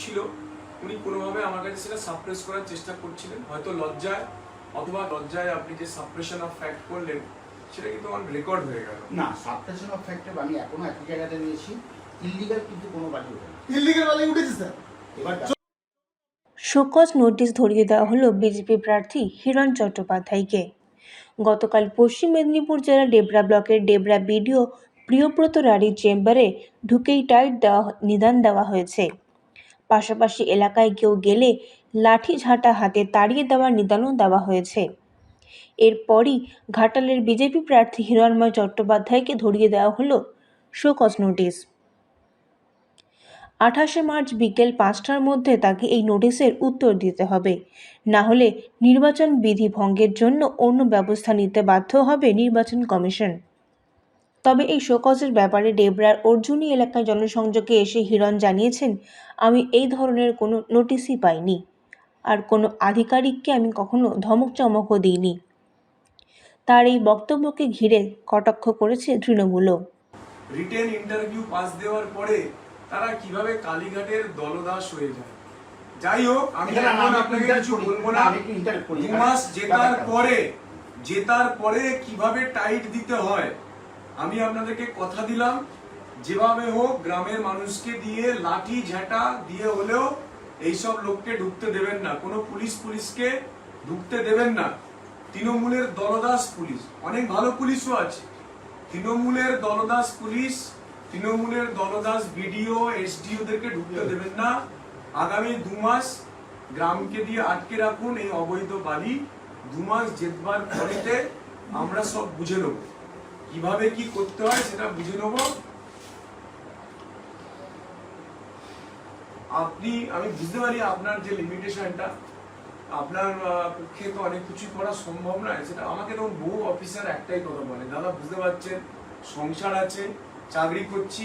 ছিল উনি কোনোভাবে আমার কাছে সেটা সাপ্রেস করার চেষ্টা করছিলেন। হয়তো লজ্জায় অথবা লজ্জায় আপনি যে সাপ্রেশন অফ ফ্যাক্ট করলেন সেটা কিন্তু অন রেকর্ড হয়ে গেল। না সাবস্টেশন অফ ফ্যাক্টর আমি এখনও একই জায়গাতে নিয়েছি ইলিগাল কিন্তু কোনো বাড়ি ওঠে না ইলিগেল বালি উঠেছে স্যার এবার শোকজ নোটিশ ধরিয়ে দেওয়া হলো বিজেপি প্রার্থী হিরণ চট্টোপাধ্যায়কে। গতকাল পশ্চিম মেদিনীপুর জেলার ডেবরা ব্লকের ডেবরা বিডিও প্রিয়ব্রত রাড়ির চেম্বারে ঢুকেই টাইট দেওয়া নিদান দেওয়া হয়েছে। পাশাপাশি এলাকায় কেউ গেলে লাঠি ঝাঁটা হাতে তাড়িয়ে দেওয়ার নিদানও দেওয়া হয়েছে। এরপরই ঘাটালের বিজেপি প্রার্থী হিরণময় চট্টোপাধ্যায়কে ধরিয়ে দেওয়া হলো শোকজ নোটিশ। আঠাশে মার্চ বিকেল পাঁচটার মধ্যে তাকে এই নোটিশের উত্তর দিতে হবে। না হলে নির্বাচন বিধি ভঙ্গের জন্য অন্য ব্যবস্থা নিতে বাধ্য হবে নির্বাচন কমিশন। তবে এই শোকজের ব্যাপারে ডেবরার অর্জুনী এলাকায় জনসংযোগে এসে হিরণ জানিয়েছেন আমি এই ধরনের কোনো নোটিশই পাইনি। আর কোনো আধিকারিককে আমি কখনো ধমক চমকও দিইনি। তার এই বক্তব্যকে ঘিরে কটাক্ষ করেছে তৃণমূলও। রিটেন ইন্টারভিউ পাস দেওয়ার পরে তারা কীভাবে কালীঘাটের দলদাস হয়ে যায়? যাই হোক আমি এখন আপনাকে কিছু বলব না। দু মাস জেতার পরে জেতার পরে কীভাবে টাইট দিতে হয় আমি আপনাদেরকে কথা দিলাম যেভাবে হোক গ্রামের মানুষকে দিয়ে লাঠি ঝাঁটা দিয়ে হলেও এইসব লোককে ঢুকতে দেবেন না। কোনো পুলিশ পুলিশকে ঢুকতে দেবেন না। তৃণমূলের দলদাস পুলিশ অনেক ভালো পুলিশও আছে। তৃণমূলের দলদাস পুলিশ তৃণমূলের দলদাস বিডিও এসডিওদেরকে ঢুকতে দেবেন না। আগামী দু মাস গ্রামকে দিয়ে আটকে রাখুন এই অবৈধ বালি। দু মাস জেতবার পরেতে আমরা সব বুঝে নেব। কীভাবে কি করতে হয় সেটা বুঝে নেব। আপনি, আমি বুঝতে পারি আপনার যে লিমিটেশনটা আপনার পক্ষে তো অনেক কিছু করা সম্ভব নয়, সেটা আমাকে তখন বহু অফিসার একটাই কথা বলে। দাদা, বুঝতে পারছেন? সংসার আছে, চাকরি করছি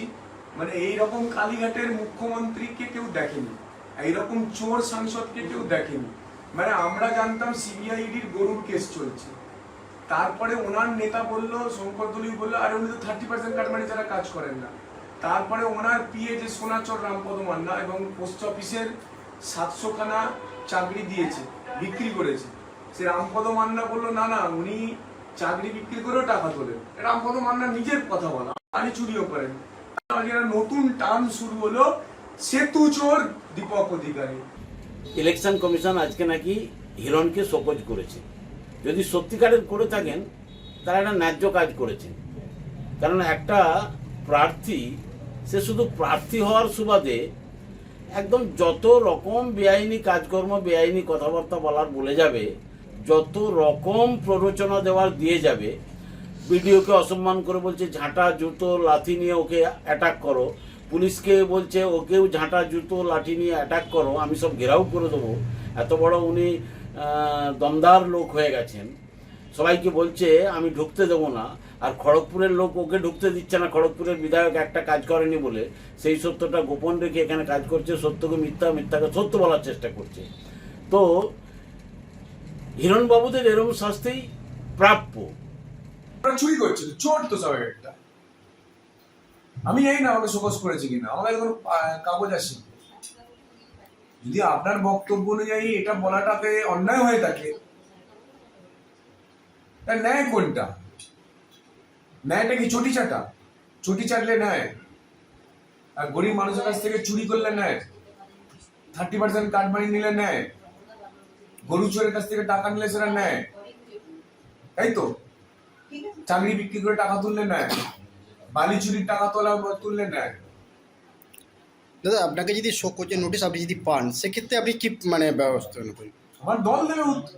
মানে এই রকম কালীঘাটের মুখ্যমন্ত্রীকে কেউ দেখেনি, এইরকম চোর সাংসদকে কেউ দেখেনি। মানে আমরা জানতাম সিবিআইডির গরুর কেস চলছে। তারপরে ওনার নেতা বলল, শঙ্কর দলীয় বলল, আরে উনি তো থার্টি পার্সেন্ট কাটমানি যারা কাজ করেন না। তারপরে ওনার পিএ যে সোনাচর রামপদ মান্না এবং পোস্ট অফিসের সাতশোখানা চাকরি দিয়েছে, বিক্রি করেছে, সে রামপদ মান্না বলল, না না, উনি চাকরি বিক্রি করেও টাকা তোলেন। রামপদ মান্না নিজের কথা বলা আনি চুরিও করেন। নতুন টার্ম শুরু হলো, সেতু চোর দীপক অধিকারী। ইলেকশন কমিশন আজকে নাকি হিরণকে শোকজ করেছে। যদি সত্যিকারের করে থাকেন, তারা একটা ন্যায্য কাজ করেছেন। কারণ একটা প্রার্থী, সে শুধু প্রার্থী হওয়ার সুবাদে একদম যত রকম বেআইনি কাজকর্ম, বেআইনি কথাবার্তা বলার বলে যাবে, যত রকম প্ররোচনা দেওয়ার দিয়ে যাবে, বিডিওকে অসম্মান করে বলছে, ঝাঁটা, জুতো লাথি নিয়ে ওকে অ্যাটাক করো। পুলিশকে বলছে, ওকেও ঝাঁটা, জুতো, লাঠি নিয়ে অ্যাটাক করো, আমি সব ঘেরাও করে দেবো। এত বড় উনি দমদার লোক হয়ে গেছেন। সবাইকে বলছে, আমি ঢুকতে দেবো না। আর খড়গপুরের লোক ওকে ঢুকতে দিচ্ছে না। খড়গপুরের বিধায়ক একটা কাজ করেনি বলে। সেই সত্যটা গোপন রেখে এখানে কাজ করছে। সত্যকে মিথ্যা, মিথ্যাকে সত্য বলার চেষ্টা করছে। তো, হিরণবাবুদের এরম শাস্তি প্রাপ্য। চুরি করছে। চোর তো সব একটা। আমি এই না আমাকে শোকস করেছি কিনা? আমার কোনো কাগজ আসে যদি আপনার বক্তব্য অনুযায়ী এটা বলাটাকে অন্যায় হয়ে থাকে তার ন্যায় কোনটা? ন্যায়টা কি চটি চাটা চটি চাটলে ন্যায়। আর গরিব মানুষের কাছ থেকে চুরি করলে ন্যায়। থার্টি পার্সেন্ট কার্ড মানি নিলে নেয় গরু চোরের কাছ থেকে টাকা নিলে সেটা নেয় তাই তো? চাকরি বিক্রি করে টাকা তুললে নেয় বালি চুরির টাকা তোলা তুললে নেয় দাদা আপনাকে যদি শো কোচের নোটিশ আপনি যদি পান সেক্ষেত্রে আপনি কি মানে ব্যবস্থা নেবেন? আমার দল দেবে উত্তর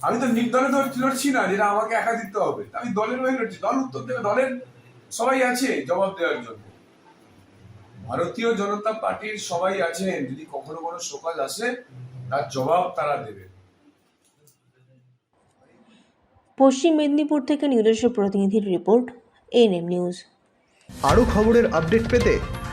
আমি তো নির্দলে লড়ছি না যেটা আমাকে একা দিতে হবে। আমি দলের হয়ে লড়ছি। দল উত্তর দেবে দলের সবাই আছে জবাব দেওয়ার জন্য। ভারতীয় জনতা পার্টির সবাই আছেন যদি কখনো কোনো সকাল আসে তার জবাব তারা দেবে। পশ্চিম মেদিনীপুর থেকে নিজস্ব প্রতিনিধির রিপোর্ট এনএম নিউজ আরও খবরের আপডেট পেতে